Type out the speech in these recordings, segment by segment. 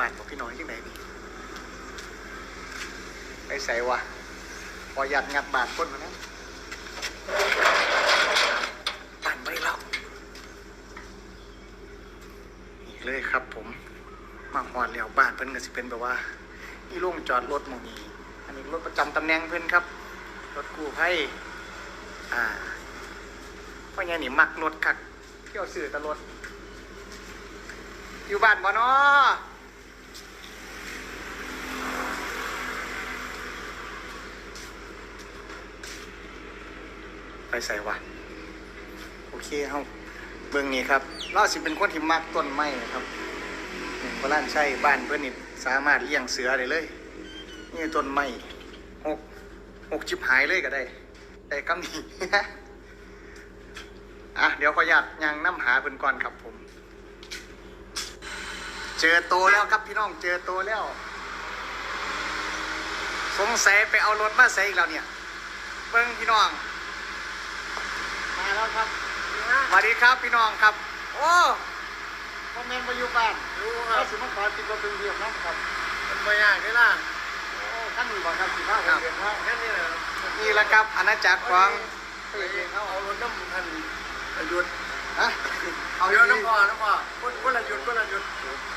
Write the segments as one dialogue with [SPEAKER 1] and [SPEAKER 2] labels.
[SPEAKER 1] บ้านบอกพี่น้องที่ไหนดีไปใส่วะพอหยัดงัดบาทคนมานะบ้านไม่เล่าอีกเลยครับ ผมมาหอดแล้วบ้านเพิ่นก็สิเป็นแบบว่าอีโล่งจอดรถมองนี้อันนี้รถประจำตำแหน่งเพิ่นครับ รถกู้ภัยอ่าเพราะงั้นี่มักรถคักเที่ยวสื่อแตรถอยู่บ้านบ่เนาะ ไปใส่วะโอเคเฮาเบิ่งนี่ครับเราสิเป็นคนที่มักต้นไม้ครับนี่โบราณใช่บ้านเพิ่นนี่สามารถเลี้ยงเสือได้เลย นี่ต้นไม้หกหกชิบหายเลยก็ได้แต่กำนี้อะเดี๋ยวขออนุญาตยังน้ำหาเพิ่นก่อนครับผม เจอโตแล้วครับพี่น้องเจอโตแล้ว สงสัยไปเอารถมาใส่อีกแล้วเนี่ย เบิ้งพี่น้อง แล้วครับสวัสดีครับพี่น้องครับ โอ้คอมเมนต์มาอยู่บ้าน
[SPEAKER 2] รู้ค
[SPEAKER 1] ถ้า
[SPEAKER 2] รับ
[SPEAKER 1] สิมาขอติดรถเพิ่งเดียวนะครับ
[SPEAKER 2] มันไม่ยากได้ล่ะ
[SPEAKER 1] โอ้ขั้นนี้บอกครับสิบ้าผมเรียนว่า
[SPEAKER 2] แค่นี้แหละ
[SPEAKER 1] นี่แหละครับอาณาจักรของ
[SPEAKER 2] เฮ้ยเขาเอารถน้ำทันหยุด
[SPEAKER 1] ฮะเอา
[SPEAKER 2] เอา
[SPEAKER 1] อ
[SPEAKER 2] เดี๋
[SPEAKER 1] ยู่
[SPEAKER 2] ยว
[SPEAKER 1] นี่
[SPEAKER 2] น้ำพอน้ำพอคนคนละหยุดคนละหยุด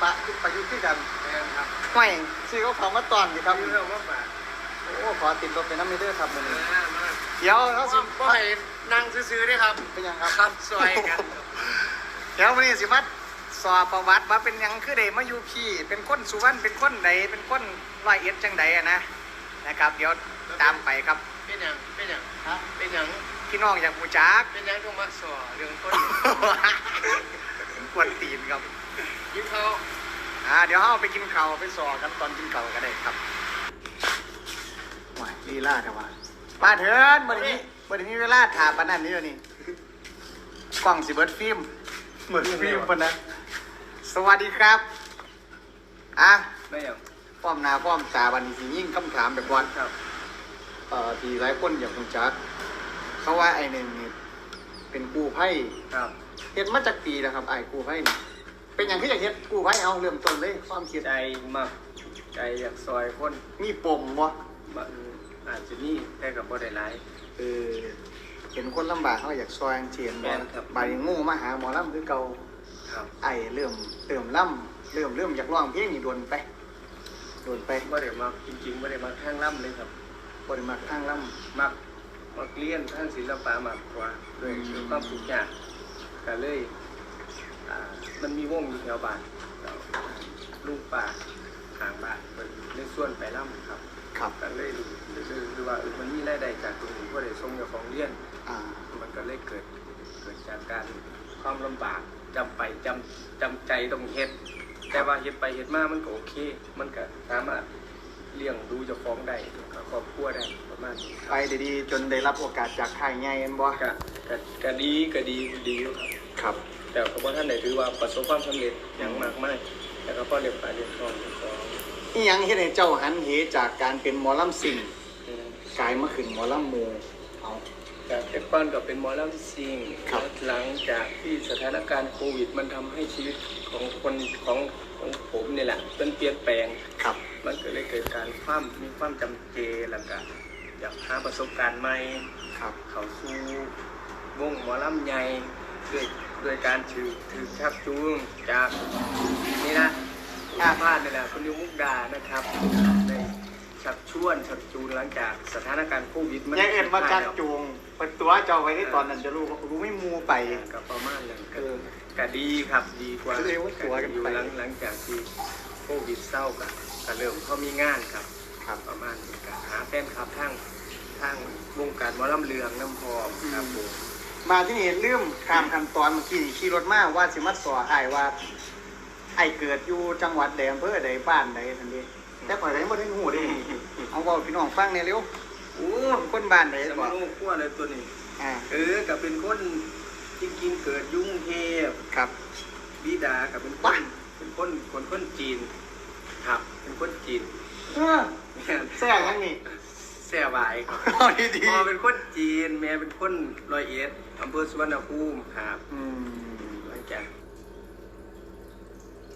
[SPEAKER 1] ปะประยุทธ์ที่กัน
[SPEAKER 2] แม่นครับ
[SPEAKER 1] ไม่ซื้อเขาเขามาตอนดีครับ
[SPEAKER 2] มีเรื่องว่าแบบ
[SPEAKER 1] โอ้ขอติดรถเป็นน้ำมิเตอร์ครับมือนี้
[SPEAKER 2] มามา
[SPEAKER 1] เดี๋ยวเขาสิ
[SPEAKER 2] ก็ให้นั่ งซื้อๆด้วยครับ
[SPEAKER 1] เป็นยังครับ
[SPEAKER 2] ครับซอยกัน
[SPEAKER 1] เดี๋ยววันนี้สิมาสอบประวัติว่าเป็นหยังคือเดมาอยู่พี่ เป็นคนสุวรรณเป็นคนใดเป็นคนร้อยเอ็ดจังใดอะนะนะครับ เดี๋ยวตามไปครับ
[SPEAKER 2] เป็นอย่างเป็นอย่าง
[SPEAKER 1] ฮะ
[SPEAKER 2] เป็นอย่าง
[SPEAKER 1] พี่น้องอยากบูจัก
[SPEAKER 2] เป็นอย่างต้องมาสอเรื่องคน
[SPEAKER 1] กวนตีนครับ
[SPEAKER 2] ยิ้มเขา
[SPEAKER 1] อ่าเดี๋ยวเราไปกินข้าวไปสอกันตอนกินข้าวก็ได้ครับว้ายลีลาแต่ว่าป้าเถินวันนี้ วันนี้มีเวลาถามปานนั้นนี่เดี๋ยวนี้กล้องสิเบิร์ดฟิล์มเบิร์ดฟิล์มปานนั้นสวัสดีครับ อะ
[SPEAKER 2] ไม่อย่าง
[SPEAKER 1] ป้อมหนาป้อมตาวันนี้สิยิ่งคำถามแบบวัน
[SPEAKER 2] ครับ
[SPEAKER 1] เอ่อที่หลายคนอยากรู้จักเขาว่าไอ้หนึ่งนี่เป็นกู้ไพ่
[SPEAKER 2] ครับ
[SPEAKER 1] เฮ็ดมาจากปีแล้วครับไอ้กู้ไพ่นี่เป็นอย่างที่อยากเฮ็ดกู้ไพ่เอาเริ่มต้นเลยความคิด
[SPEAKER 2] ใจมากใจอยากซอยคน
[SPEAKER 1] มีปมวะ
[SPEAKER 2] มันอาจจะนี่แต่กับบ่ได้หลาย
[SPEAKER 1] เออเห็นคนลำบากเขาอยากซอยเทียน
[SPEAKER 2] แม่
[SPEAKER 1] บ่
[SPEAKER 2] นครับ
[SPEAKER 1] บาดนี้งูมาหาหมอลำคือเก่า
[SPEAKER 2] ครับ
[SPEAKER 1] ไอ้เริ่มเติมล่ำเริ่มเริ่มอยากร้องเพลงนี่โดนไปโดนไป
[SPEAKER 2] บ่ได้มาจริงๆบ่ได้มาข้างล่ำเลยครับ
[SPEAKER 1] บริมาข้างล่
[SPEAKER 2] มักมักเรียนทางศิลปะมากกว่าโดยคือความสุขยากก็เลยอ่ามันมีวงอยู่แถวบ้านแล้วลูกป่าทางบ้านเป็นในส่วนไปล่ำครับำ
[SPEAKER 1] ครับ
[SPEAKER 2] ก็เลยดูคือคือว่าเออมันมีรายได้จากตรง นี้ก็ได้ส่งเจ้าของเรียน
[SPEAKER 1] อ่า
[SPEAKER 2] มันก็เลยเกิดเกิดจากการความลำบากจำไปจำจำใจต้องเฮ็ด แต่ว่าเฮ็ดไปเฮ็ดมามันก็โอเค มันก็สามารถเลี้ยงดูเจ้าของได้ครอบครัวได้ประมาณนี้ครับ
[SPEAKER 1] ไปดีๆจนได้รับโอกาสจากค่ายใหญ่เห็นบ่
[SPEAKER 2] ก็ก็ก็ดีก็ดีดีอยู่ครับ
[SPEAKER 1] ครับ
[SPEAKER 2] แต่ก็บ่ท่านได้ถือว่าประสบความสำเร็จอย่างมากมายแต่ก็พอเรียนไปเรียนทองเรียนทอง
[SPEAKER 1] อีหยังเฮ็ดให้เจ้าหันเหจากการเป็นหมอลำสิ่ง กลายมาขึ้นหมอลำหมูเอา
[SPEAKER 2] แต่แต่ก่อนก็เป็นหมอลำซิง
[SPEAKER 1] ครับ
[SPEAKER 2] หลังจากที่สถานการณ์โควิด มันทำให้ชีวิตของคนของของผมนี่แหละเป็นเปลี่ยนแปลง
[SPEAKER 1] ครับ
[SPEAKER 2] มันก็เลยเกิดการความมีความจำเจแล้วก็อยากหาประสบการณ์ใหม่
[SPEAKER 1] ครับ
[SPEAKER 2] เข้าสู่วงหมอลำใหญ่ด้วยด้วยการถือถือชักจูงจากนี่นะอาพาดนี่แหละคุณนิวมุกดานะครับได้ ชักชวนชักจูงหลังจากสถานการณ์โควิดมัน
[SPEAKER 1] ยังเอ็นมาจากจูงเปิดตัวเจ้าไว้ที่ตอนนั้นจะรู้รู้ไม่มูไป
[SPEAKER 2] กับประมาณนั้น
[SPEAKER 1] เอ
[SPEAKER 2] ก็
[SPEAKER 1] อ
[SPEAKER 2] ก็ดีครับดีกว่า
[SPEAKER 1] ก็เลยว่าตัวกัน
[SPEAKER 2] อยู่
[SPEAKER 1] ไป
[SPEAKER 2] หลังหลังจากที่โควิดเศร้ากันก็เริ่มเขามีงานครับ
[SPEAKER 1] ครับ
[SPEAKER 2] ประมาณนี้ก็หาแฟนคลับทั้งทั้งวงการหมอลำเรืองน้ำพองครับผม
[SPEAKER 1] มาที่นี่ลืมข้ามขั้นตอนเมื่อกี้นี่ขี่รถมาว่าสิมาสออ้ายว่าไอ้เกิดอยู่จังหวัดใดอำเภอใดบ้านใดทันที แต่ข่อยได้บ่ได้หูเด้เอาเว้าพี่น้องฟังแหน่เร็ว
[SPEAKER 2] โอ้
[SPEAKER 1] คนบ้านใด
[SPEAKER 2] จะ
[SPEAKER 1] บ่
[SPEAKER 2] มาลูกขั้วเลยตัวนี้
[SPEAKER 1] อ่า
[SPEAKER 2] เออกับเป็นคนจริงๆเกิดยุ่กรุงเทพ
[SPEAKER 1] ครับ
[SPEAKER 2] บิดากับเป็นค
[SPEAKER 1] ว้าน
[SPEAKER 2] เป็นคนคนคนจีน ครับ เป็นคนจีน
[SPEAKER 1] เออ
[SPEAKER 2] แม่
[SPEAKER 1] แซ่ยังนี่
[SPEAKER 2] แซ่บายครับ
[SPEAKER 1] เอาดี
[SPEAKER 2] พ่อเป็นคนจีน แม่เป็นคนร้อยเอ็ดอำเภอสุวรรณภูมิครับ
[SPEAKER 1] ๆอืม